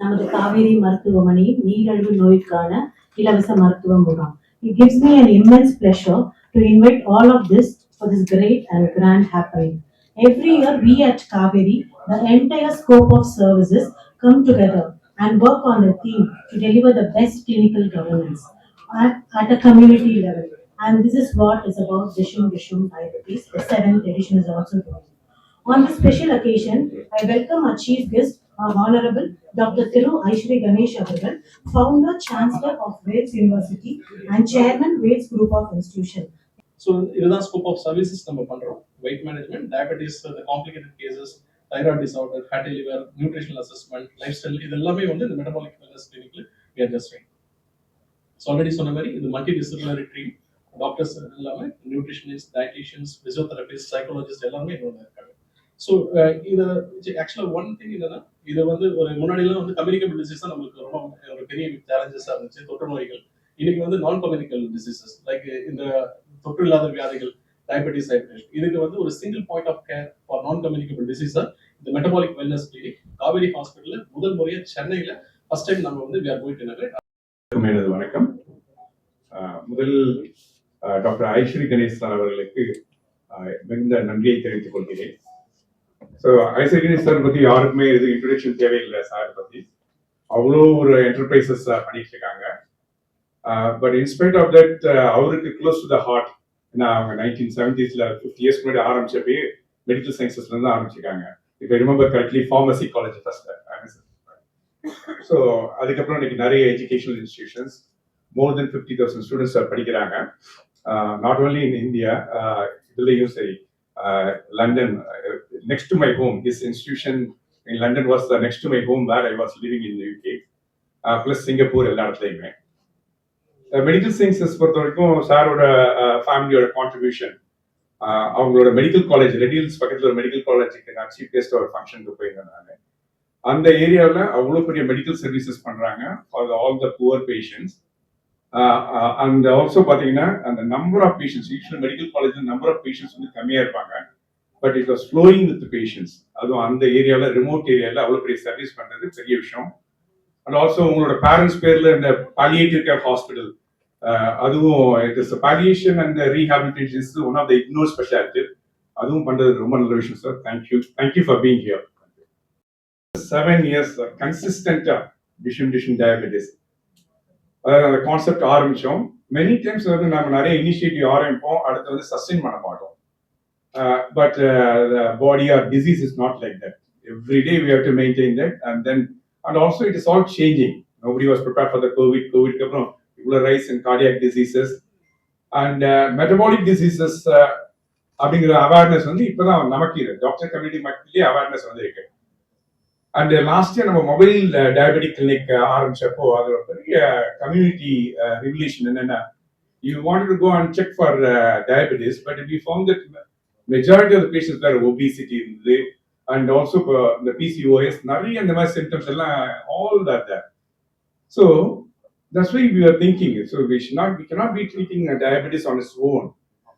நமது காவேரி மருத்துவமனையின் நீரிழிவு நோய்க்கான இலவச மருத்துவ முகாம் It gives me an immense pleasure to invite all of this for this great and grand happening. Every year, we at Kaveri, the entire scope of services come together and work on the theme to deliver the best clinical governance at, at a community level. And this is what is about Vishum Vishum Diabetes. The seventh edition is also going. On this special occasion, I welcome our chief guest, honourable doctor Thiru Aishwari Ganesh அவர்கள் founder founder, of Vels university and chairman Vels group of institution so இதுதான் scope of services நம்ம பண்றோம். Weight management diabetes complicated cases thyroid disorder fatty liver nutritional assessment life style இது எல்லாமே வந்து இந்த metabolic wellness கிளினிக்ல we are so already சொன்ன மாதிரி இது மல்டி டிசிப்ளினரி ட்ரீம் டாக்டர்ஸ் இல்லாமல் நியூட்ரிஷனிஸ்ட் டயட்டிஷியன்ஸ் பிசியோதெரபிஸ்ட் சைக்காலஜிஸ்ட் எல்லாமே இதோட இருக்காங்க. ஸோ இதை ஆக்சுவலாக ஒன் திங் என்னன்னா இது வந்து ஒரு முன்னாடிலாம் வந்து கம்யூனிகபிள் டிசீஸ் தான் நம்மளுக்கு ரொம்ப ஒரு பெரிய சேலஞ்சஸாக இருந்துச்சு. தொற்று நோய்கள். இன்னைக்கு வந்து நான் கம்யூனிகல் டிசீசஸ் லைக் இந்த தொற்று இல்லாத வியாதிகள் டயபெட்டிஸ் ஹைப்ரேஷன் இதுக்கு வந்து ஒரு single point of care for non communicable டிசீஸா இந்த மெட்டபாலிக் வெல்னஸ் கிளினிக் காவேரி ஹாஸ்பிட்டல்ல முதல் முறையா சென்னையில ஃபர்ஸ்ட் டைம் நம்ம வந்து we are going எனது வணக்கம். ஆஹ் முதல் டாக்டர் ஐஸ்வரி கணேசன் அவர்களுக்கு மிகுந்த நன்றியை தெரிவித்துக் கொள்கிறேன். ஸோ ஐசகிரி சார் பத்தி யாருக்குமே இது இன்ட்ரடக்ஷன் தேவையில்லை சார் பத்தி. அவ்வளோ ஒரு என்டர்பிரைசஸ் பண்ணிட்டு இருக்காங்க but in spite of that அவருக்கு க்ளோஸ் டு த ஹார்ட் ஏன்னா அவங்க நைன்டீன் செவன்டீஸ்ல ஃபிஃப்டி இயர்ஸ் முன்னாடி ஆரம்பிச்சப்பே மெடிக்கல் சயின்சஸ்ல இருந்து ஆரம்பிச்சிருக்காங்க. இப்போ remember correctly pharmacy college first so அதுக்கப்புறம் இன்னைக்கு நிறைய educational institutions more than fifty thousand students படிக்கிறாங்க. நாட் ஓன்லி இன் இந்தியா இதுலேயும் சரி. London next to my home this institution in London was the next to my home where I was living in UK plus Singapore எல்லா இடத்துலையுமே. Medical sciences பொறுத்த வரைக்கும் சாரோட ஃபேமிலியோட contribution அவங்களோட மெடிக்கல் காலேஜ் ரெடில்ஸ் பக்கத்தில் ஒரு மெடிக்கல் காலேஜுக்கு நான் சீஃப் கெஸ்ட் ஒரு ஃபங்க்ஷனுக்கு போயிருந்தேன் நான். அந்த ஏரியாவில் அவ்வளோ பெரிய மெடிக்கல் சர்வீசஸ் பண்ணுறாங்க for all the poor patients and also பார்த்தீங்கன்னா அந்த number of patients Eswaran medical college number of patients வந்து கம்மியாக இருப்பாங்க. But it was flowing with patients அதுவும் அந்த ஏரியாவில் ரிமோட் ஏரியாவில் அவ்வளோ பெரிய சர்வீஸ் பண்ணுறது பெரிய விஷயம். அண்ட் ஆல்சோ உங்களோட பேரண்ட்ஸ் பேரில் இந்த பாலியேட்டிவ் கேர் ஹாஸ்பிட்டல் அதுவும் it is palliation and rehabilitation is one of the ignore specialty அதுவும் பண்ணுறது ரொம்ப நல்ல விஷயம் sir thank you thank you for being here seven years கன்சிஸ்டண்டாக டிஷன் டிஷன் டயபெட்டிஸ் அந்த கான்செப்ட் ஆரம்பிச்சோம். மெனி டைம்ஸ் வந்து நம்ம நிறைய இனிஷியேட்டிவ் ஆரம்பிப்போம். அடுத்து வந்து சஸ்டெயின் பண்ண மாட்டோம். But body or disease is not like that every day we have to maintain that and then and also it is all changing nobody was prepare for the COVID கோவிட்க்கு அப்புறம் இவ்வளோ rise in cardiac diseases and metabolic diseases அப்படிங்கிற awareness வந்து இப்போதான் நமக்கு doctor community மக்களே awareness வந்து இருக்கு and last year நம்ம மொபைல் டயபெட்டிக் கிளினிக் ஆரம்பிச்சப்போ அது ஒரு பெரிய கம்யூனிட்டி ரிவல்யூஷன் என்னன்னா you want to go and check for diabetes but we found that majority of patients வேற ஒபிசிட்டி இருந்தது அண்ட் ஆல்சோ இப்போ இந்த பிசிஓஎஸ் நிறைய இந்த மாதிரி சிம்டம்ஸ் எல்லாம் all that there so that's why we are thinking so we shh not we cannot be treating uh, diabetes on its own.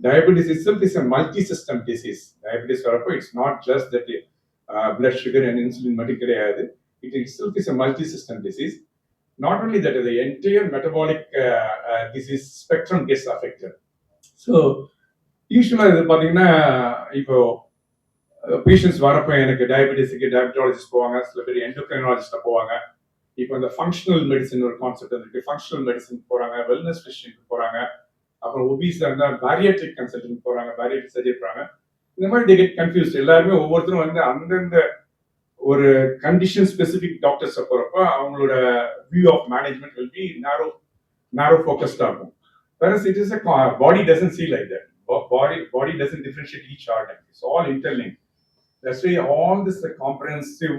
Diabetes itself is a multi-system disease. Diabetes வரப்போ it's not just that uh, blood sugar and insulin மட்டும் கிடையாது. It itself is a multi-system disease. Not only that the entire metabolic uh, uh, disease spectrum gets யூஸ்வலாக இது பார்த்தீங்கன்னா இப்போ patients வரப்போ எனக்கு டயபெட்டிஸுக்கு diabetologist போவாங்க சில பேர் எண்டோக்ரைனாலஜிஸ்ட போவாங்க. இப்போ இந்த ஃபங்க்ஷனல் மெடிசன் ஒரு கான்செப்ட் இருக்கு ஃபங்க்ஷனல் மெடிசன் போறாங்க வெல்னஸ் ஃபிஷனுக்கு போறாங்க. அப்புறம் ஒபீஸா இருந்தால் பேரியட்ரிக் கன்சல்டிங் போறாங்க பேரியட்ரிக் சர்ஜரி போறாங்க. இந்த மாதிரி தே கெட் கன்ஃபியூஸ்ட் எல்லாருமே ஒவ்வொருத்தரும் வந்து அந்தந்த ஒரு கண்டிஷன் ஸ்பெசிபிக் டாக்டர்ஸ் போறப்ப அவங்களோட view of management will be narrow narrow ஃபோக்கஸ்டா இருக்கும் whereas it is a co- body doesn't see like that Bo- body body doesn't differentiate each organ it's all interlinked that's why all this the comprehensive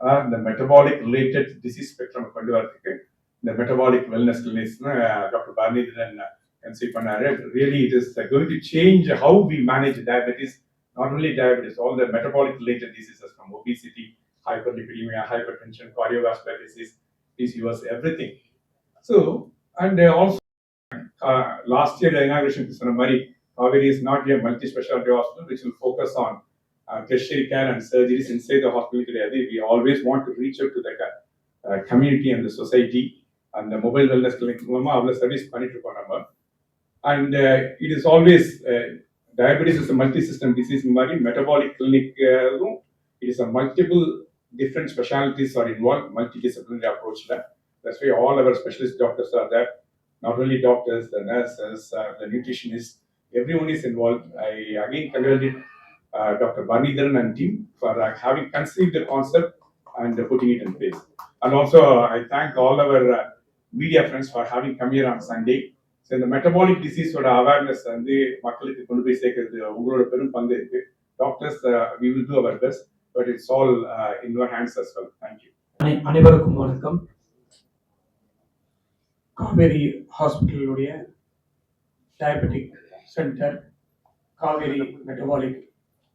uh, the metabolic related disease spectrum கொண்டு வரதுக்கு இந்த metabolic wellness clinics doctor Bharathidharan conceive பண்ணாரு really it is uh, going to change how we manage diabetes not only diabetes all the metabolic related diseases from obesity hyperlipidemia hypertension cardiovascular disease PCOS everything so and uh, also uh, last year the inauguration சொன்ன மாதிரி Kaveri is not a multi-specialty hospital which will focus on uh, tertiary care and surgeries inside the hospital கிடையாது we always want to reach out to the ca- community அந்த society அந்த mobile wellness clinic மூலமாக அவ்வளோ service பண்ணிட்டு இருக்கோம் நம்ம and it is always diabetes is multi system disease ಮಾಡಿ Metabolic clinic uh, is a multiple different specialties are involved, multidisciplinary approach. That's why all our specialist doctors are there. Not only doctors, the nurses, uh, the nutritionists, everyone is involved. I again congratulate uh, Dr. Barnidharan and team for uh, having conceived the concept and uh, putting it in place. And also, uh, I thank all our uh, media friends for having come here on Sunday இந்த metabolic டிசீஸோட awareness வந்து மக்களுக்கு கொண்டு போய் சேர்க்கறது உங்களோட பெரும் பங்கு இருக்கு. Doctors we will do our best but it's all in your hands as well thank you அனைவருக்கும் வணக்கம். Kauvery ஹாஸ்பிட்டலுடைய diabetic centre Kauvery metabolic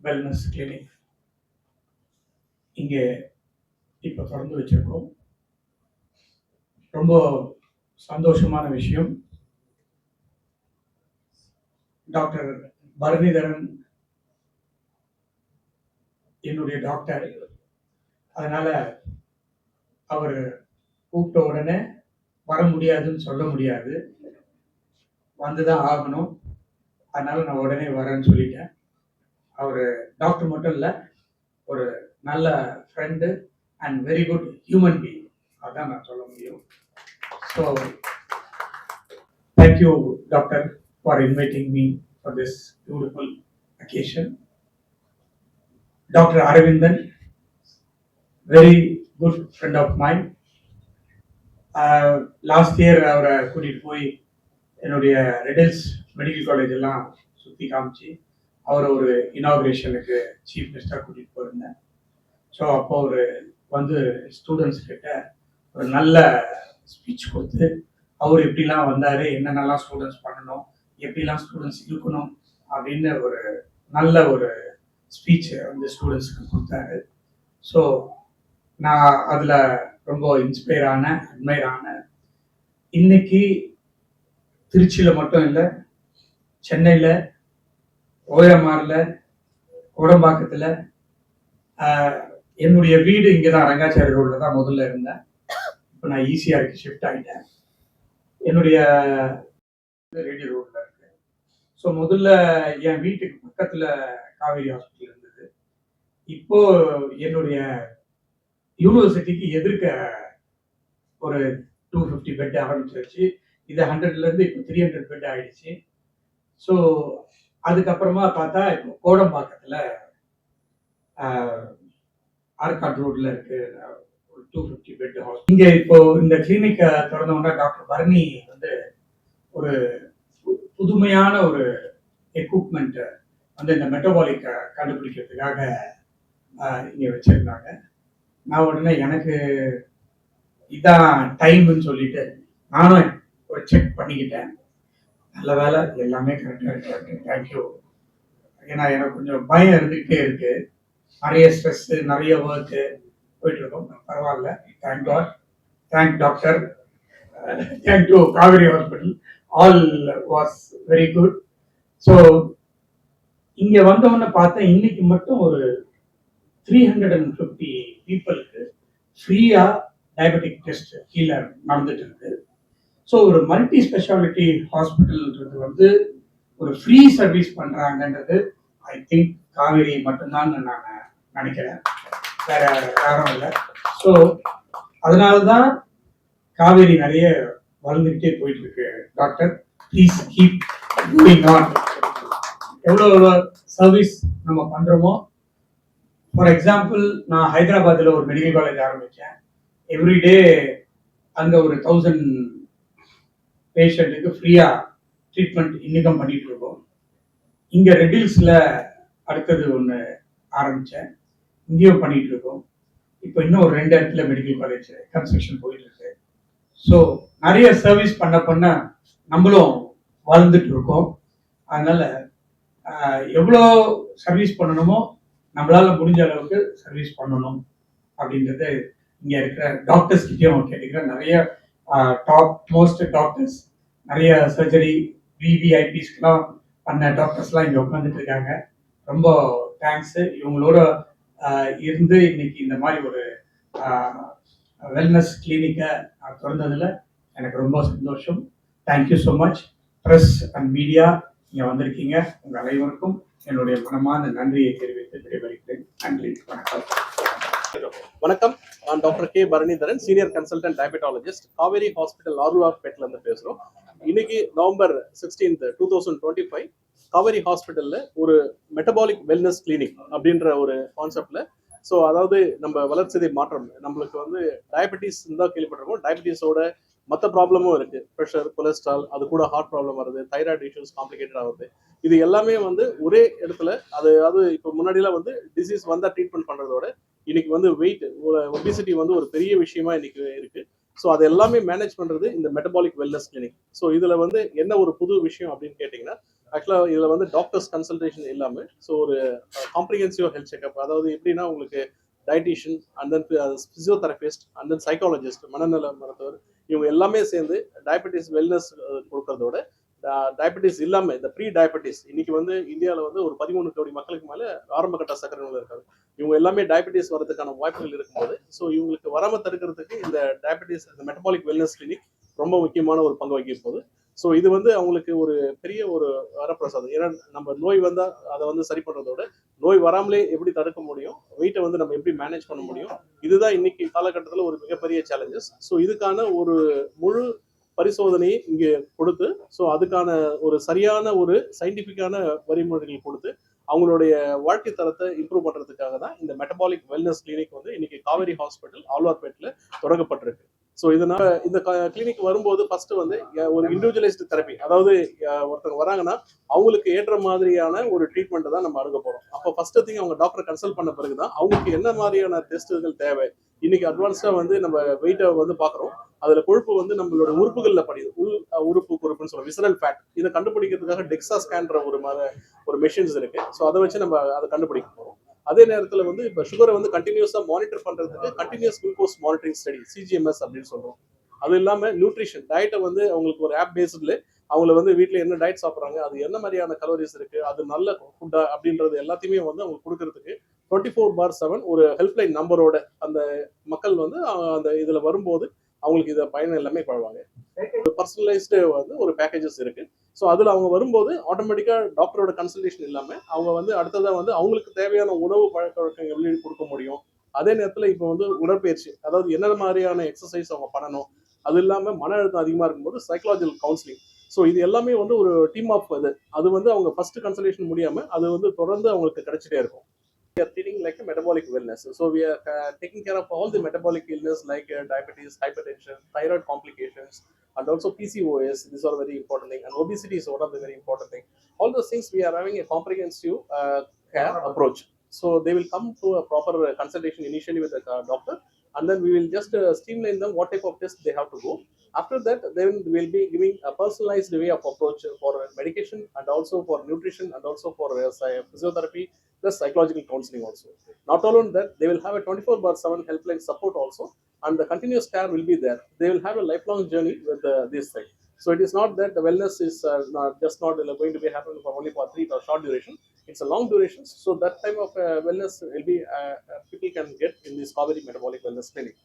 wellness clinic இங்கே இப்போ தொடர்ந்து வச்சிருக்கோம். ரொம்ப சந்தோஷமான விஷயம். டாக்டர் பரணிதரன் என்னுடைய டாக்டர். அதனால அவர் கூப்பிட்ட உடனே வர முடியாதுன்னு சொல்ல முடியாது. வந்துதான் ஆகணும். அதனால நான் உடனே வரேன்னு சொல்லிட்டேன். அவர் டாக்டர் மட்டும் இல்லை ஒரு நல்ல friend and very good human being அதான் நான் சொல்ல முடியும். So thank you doctor for inviting me for this beautiful occasion doctor Aravindan very good friend of mind last year அவரை கூட்டிகிட்டு போய் என்னுடைய ரெடில்ஸ் மெடிக்கல் காலேஜ் எல்லாம் சுற்றி காமிச்சு அவரை ஒரு இனாகிரேஷனுக்கு சீஃப் கெஸ்டாக கூட்டிகிட்டு போயிருந்தேன். ஸோ அப்போ அவர் வந்து ஸ்டூடெண்ட்ஸ் கிட்ட ஒரு நல்ல ஸ்பீச் கொடுத்து அவர் எப்படிலாம் வந்தார் என்னென்னலாம் ஸ்டூடெண்ட்ஸ் பண்ணணும் எப்படிலாம் ஸ்டூடெண்ட்ஸ் இருக்கணும் அப்படின்னு ஒரு நல்ல ஒரு ஸ்பீச்சை வந்து ஸ்டூடெண்ட்ஸுக்கு கொடுத்தாரு. ஸோ நான் அதில் ரொம்ப இன்ஸ்பயர் ஆனேன் அட்மையர் ஆனேன். இன்னைக்கு திருச்சியில் மட்டும் இல்லை சென்னையில் ஓயமாரில் கோடம்பாக்கத்தில் என்னுடைய வீடு இங்கே தான் ரங்காச்சாரி ரோடில் தான் முதல்ல இருந்தேன். இப்போ நான் ஈஸியாக இருக்கு ஷிஃப்ட் ஆகிட்டேன் என்னுடைய ரேடியோ ரோடில் ஸோ முதல்ல என் வீட்டுக்கு பக்கத்தில் காவேரி ஹாஸ்பிட்டல் இருந்தது. இப்போ என்னுடைய யூனிவர்சிட்டிக்கு எதிர்க்க ஒரு டூ ஃபிஃப்டி பெட் ஆரம்பிச்சிருச்சு. இது ஹண்ட்ரட்லேருந்து இப்போ த்ரீ ஹண்ட்ரட் பெட் ஆயிடுச்சு. ஸோ அதுக்கப்புறமா பார்த்தா இப்போ கோடம்பாக்கத்தில் ஆர்காட் ரோட்டில் இருக்கு. ஒரு டூ ஃபிஃப்டி பெட் ஹாஸ்பிட்டல் இங்கே இப்போ இந்த கிளினிக்கை திறந்தவொன்னா டாக்டர் பரணி வந்து ஒரு புதுமையான ஒரு எக்யூப்மெண்ட்டை வந்து இந்த மெட்டபாலிக்கை கண்டுபிடிக்கிறதுக்காக இங்கே வச்சுருந்தாங்க. நான் உடனே எனக்கு இதான் டைம்னு சொல்லிட்டு நானும் ஒரு செக் பண்ணிக்கிட்டேன். நல்ல வேலை எல்லாமே கரெக்டாக இருக்கு தேங்க்யூ ஏன்னா எனக்கு கொஞ்சம் பயம் இருந்துகிட்டே இருக்கு. நிறைய ஸ்ட்ரெஸ்ஸு நிறைய ஒர்க்கு போயிட்டு இருக்கோம். பரவாயில்ல. Thank God thank doctor thank to Kauvery hospital all was very good so இங்கே வந்தவொடனே பார்த்தேன் இன்னைக்கு மட்டும் ஒரு த்ரீ ஹண்ட்ரட் அண்ட் ஃபிஃப்டி பீப்புளுக்கு ஃப்ரீயாக டயபெட்டிக் டெஸ்ட் கீழே நடந்துட்டு இருக்கு ஸோ ஒரு மல்டி ஸ்பெஷாலிட்டி ஹாஸ்பிட்டல்ன்றது வந்து ஒரு ஃப்ரீ சர்வீஸ் பண்ணுறாங்கன்றது ஐ திங்க் காவேரி மட்டும்தான் நான் நினைக்கிறேன். வேற யாரும் இல்லை. ஸோ அதனால தான் காவேரி நிறைய வளர்ந்துக்கிட்டே போயிட்டு இருக்கு doctor please keep doing on எவ்வளோ எவ்வளோ சர்வீஸ் நம்ம பண்ணுறோமோ ஃபார் எக்ஸாம்பிள் நான் ஹைதராபாத்தில் ஒரு மெடிக்கல் காலேஜ் ஆரம்பித்தேன் எவ்ரிடே அங்கே ஒரு தௌசண்ட் பேஷண்ட்டுக்கு ஃப்ரீயாக ட்ரீட்மெண்ட் இன்னிக்கும் பண்ணிட்டு இருக்கோம் இங்கே ரெட்டில்ஸில் அடுத்தது ஒன்று ஆரம்பித்தேன் இங்கேயும் பண்ணிகிட்டு இருக்கோம் இப்போ இன்னும் ஒரு ரெண்டு இடத்துல மெடிக்கல் காலேஜ் கன்ஸ்ட்ரக்ஷன் போயிட்டு இருக்கு. ஸோ நிறைய சர்வீஸ் பண்ண பண்ண நம்மளும் வளர்ந்துட்டு இருக்கோம் அதனால ஆஹ், எவ்வளோ சர்வீஸ் பண்ணணுமோ நம்மளால முடிஞ்ச அளவுக்கு சர்வீஸ் பண்ணணும் அப்படின்றது இங்க இருக்கிற டாக்டர்ஸ் கிட்டேயும் கேட்டுக்கிற நிறைய டாப் மோஸ்ட் டாக்டர்ஸ் நிறைய சர்ஜரி விவிஐபிஸ்க்கெலாம் பண்ண டாக்டர்ஸ்லாம் இங்க உட்காந்துட்டு இருக்காங்க ரொம்ப தேங்க்ஸ் இவங்களோட ஆஹ், இருந்து இன்னைக்கு இந்த மாதிரி ஒரு ஆஹ், வெல்னஸ் கிளினிக்கை நான் திறந்ததில் எனக்கு ரொம்ப சந்தோஷம். Thank you so much press and media நீங்கள் வந்திருக்கீங்க. உங்கள் அனைவருக்கும் என்னுடைய மனமான நன்றியை தெரிவித்து விடைபெறுகிறேன். நன்றி வணக்கம். வணக்கம். நான் doctor K. Paranidharan senior consultant diabetologist Kauvery hospital ஆர்லார்பேட்ல இருந்து பேசுறோம். இன்னைக்கு November sixteenth two thousand twenty five Kauvery ஹாஸ்பிட்டல்ல ஒரு மெட்டபாலிக் வெல்னஸ் கிளினிக் அப்படின்ற ஒரு கான்செப்ட்ல ஸோ அதாவது நம்ம வளர்ச்சிதை மாற்றம். நம்மளுக்கு வந்து டயபெட்டிஸ் தான் கேள்விப்பட்டிருக்கோம். டயபெட்டிஸோட மற்ற ப்ராப்ளமும் இருக்கு. ப்ரெஷர் கொலஸ்ட்ரால் அது கூட ஹார்ட் ப்ராப்ளம் வருது. தைராய்டு இஷ்யூஸ் காம்ப்ளிகேட்டட் ஆகுது. இது எல்லாமே வந்து ஒரே இடத்துல அது அது இப்போ முன்னாடிலாம் வந்து டிசீஸ் வந்தால் ட்ரீட்மெண்ட் பண்ணுறதோட இன்னைக்கு வந்து வெயிட் ஒபிசிட்டி வந்து ஒரு பெரிய விஷயமா இன்னைக்கு இருக்கு. ஸோ அது எல்லாமே மேனேஜ் பண்ணுறது இந்த மெட்டபாலிக் வெல்னஸ் கிளினிக் ஸோ இதில் வந்து என்ன ஒரு புது விஷயம் அப்படின்னு கேட்டிங்கன்னா ஆக்சுவலாக இதுல வந்து டாக்டர்ஸ் கன்சல்டேஷன் இல்லாம ஸோ ஒரு காம்ப்ரிஹென்சிவ் ஹெல்த் செக்அப் அதாவது எப்படின்னா உங்களுக்கு dietitian and then physiotherapist and then psychologist மனநல மருத்துவர் இவங்க எல்லாமே சேர்ந்து டயபெட்டிஸ் வெல்னஸ் கொடுக்கறதோட டயபெட்டிஸ் இல்லாம இந்த ப்ரீ டயபெட்டிஸ் இன்னைக்கு வந்து இந்தியாவில் வந்து ஒரு பதிமூணு கோடி மக்களுக்கு மேல ஆரம்ப கட்ட சக்கரை நோய் இருக்காங்க. இவங்க எல்லாமே டயபெட்டிஸ் வரதுக்கான வாய்ப்புகள் இருக்கும்போது ஸோ இவங்களுக்கு வராம தடுக்கிறதுக்கு இந்த டயபெட்டிஸ் இந்த மெட்டபாலிக் வெல்னஸ் கிளினிக் ரொம்ப முக்கியமான ஒரு பங்கு வகிக்க போகுது. ஸோ இது வந்து அவங்களுக்கு ஒரு பெரிய ஒரு வரப்பிரசாதம். ஏன்னா நம்ம நோய் வந்தால் அதை வந்து சரி பண்ணுறதோட நோய் வராமலே எப்படி தடுக்க முடியும் வெயிட்டை வந்து நம்ம எப்படி மேனேஜ் பண்ண முடியும் இதுதான் இன்னைக்கு காலகட்டத்தில் ஒரு மிகப்பெரிய சேலஞ்சஸ் ஸோ இதுக்கான ஒரு முழு பரிசோதனையை இங்கே கொடுத்து ஸோ அதுக்கான ஒரு சரியான ஒரு சயின்டிஃபிக்கான வழிமுறைகள் கொடுத்து அவங்களுடைய வாழ்க்கை தரத்தை இம்ப்ரூவ் பண்ணுறதுக்காக தான் இந்த மெட்டபாலிக் வெல்னஸ் கிளினிக் வந்து இன்னைக்கு காவேரி ஹாஸ்பிட்டல் ஆழ்வார்பேட்டில் தொடங்கப்பட்டிருக்கு. ஸோ இதனால இந்த கிளினிக் வரும்போது ஃபர்ஸ்ட் வந்து ஒரு இண்டிவிஜுவலைஸ்டு தெரப்பி அதாவது அஹ், ஒருத்தவங்க வராங்கன்னா அவங்களுக்கு ஏற்ற மாதிரியான ஒரு ட்ரீட்மெண்ட்டை தான் நம்ம அணுக போகிறோம் அப்போ ஃபர்ஸ்ட் திங் அவங்க டாக்டர் கன்சல்ட் பண்ண பிறகு தான் அவங்களுக்கு என்ன மாதிரியான டெஸ்ட்டுகள் தேவை? இன்னைக்கு அட்வான்ஸ்டா வந்து நம்ம வெயிட்டை வந்து பார்க்குறோம் அதுல கொழுப்பு வந்து நம்மளோட உறுப்புகள்ல படியுது. உள் உறுப்பு கொழுப்புன்னு சொல்லுவோம் விசரல் ஃபேட் இதை கண்டுபிடிக்கிறதுக்காக டெக்ஸா ஸ்கேன்ற ஒரு மாதிரி ஒரு மெஷின்ஸ் இருக்கு. ஸோ அதை வச்சு நம்ம அதை கண்டுபிடிக்க போறோம். அதே நேரத்தில் வந்து இப்போ சுகரை வந்து கண்டினியூஸாக மானிட்டர் பண்ணுறதுக்கு continuous glucose monitoring study CGMS அப்படின்னு சொல்கிறோம் அது இல்லாமல் நியூட்ரிஷன் டயட்டை வந்து அவங்களுக்கு ஒரு ஆப் பேஸ்டில் அவங்கள வந்து வீட்டில் என்ன டயட் சாப்பிட்றாங்க அது என்ன மாதிரியான கலோரிஸ் இருக்குது அது நல்ல ஃபுட்டா அப்படின்றது எல்லாத்தையுமே வந்து அவங்களுக்கு கொடுக்கறதுக்கு டுவெண்ட்டி ஃபோர் பார் செவன் ஒரு ஹெல்ப்லைன் நம்பரோட அந்த மக்கள் வந்து அந்த இதில் வரும்போது அவங்களுக்கு இதை பயன் எல்லாமே பழவாங்க பர்சனலைஸ்டு வந்து ஒரு பேக்கேஜஸ் இருக்கு. ஸோ அதில் அவங்க வரும்போது ஆட்டோமேட்டிக்காக டாக்டரோட கன்சல்டேஷன் இல்லாமல் அவங்க வந்து அடுத்ததாக வந்து அவங்களுக்கு தேவையான உணவு பழக்க வழக்கங்கள் எப்படி கொடுக்க முடியும்? அதே நேரத்தில் இப்போ வந்து உடற்பயிற்சி அதாவது என்ன மாதிரியான எக்ஸசைஸ் அவங்க பண்ணணும்? அது இல்லாமல் மன அழுத்தம் அதிகமாக இருக்கும்போது சைக்கலாஜிக்கல் கவுன்சிலிங் ஸோ இது எல்லாமே வந்து ஒரு டீம் ஆஃப் இது. அது வந்து அவங்க ஃபர்ஸ்ட் கன்சல்டேஷன் முடியாமல் அது வந்து தொடர்ந்து அவங்களுக்கு கிடைச்சிட்டே இருக்கும். We are treating like a metabolic wellness. So we are uh, taking care of all the metabolic illness like uh, diabetes, hypertension, thyroid complications, and also PCOS. These are very important thing. And obesity is one of the very important thing. All those things we are having a comprehensive uh, care approach. So they will come to a proper uh, consultation initially with the uh, doctor, and then we will just uh, streamline them what type of test they have to go. After that, then we'll be giving a personalized way of approach for medication and also for nutrition and also for uh, physiotherapy plus psychological counseling also. Not alone that, they will have a 24 bar 7 helpline support also, and the continuous care will be there. They will have a lifelong journey with uh, this thing. So it is not that the wellness is uh, not, just not uh, going to be happening for only for three or short duration. It's a long duration. So that type of uh, wellness will be uh, uh, people can get in this Kaveri Metabolic Wellness Clinic.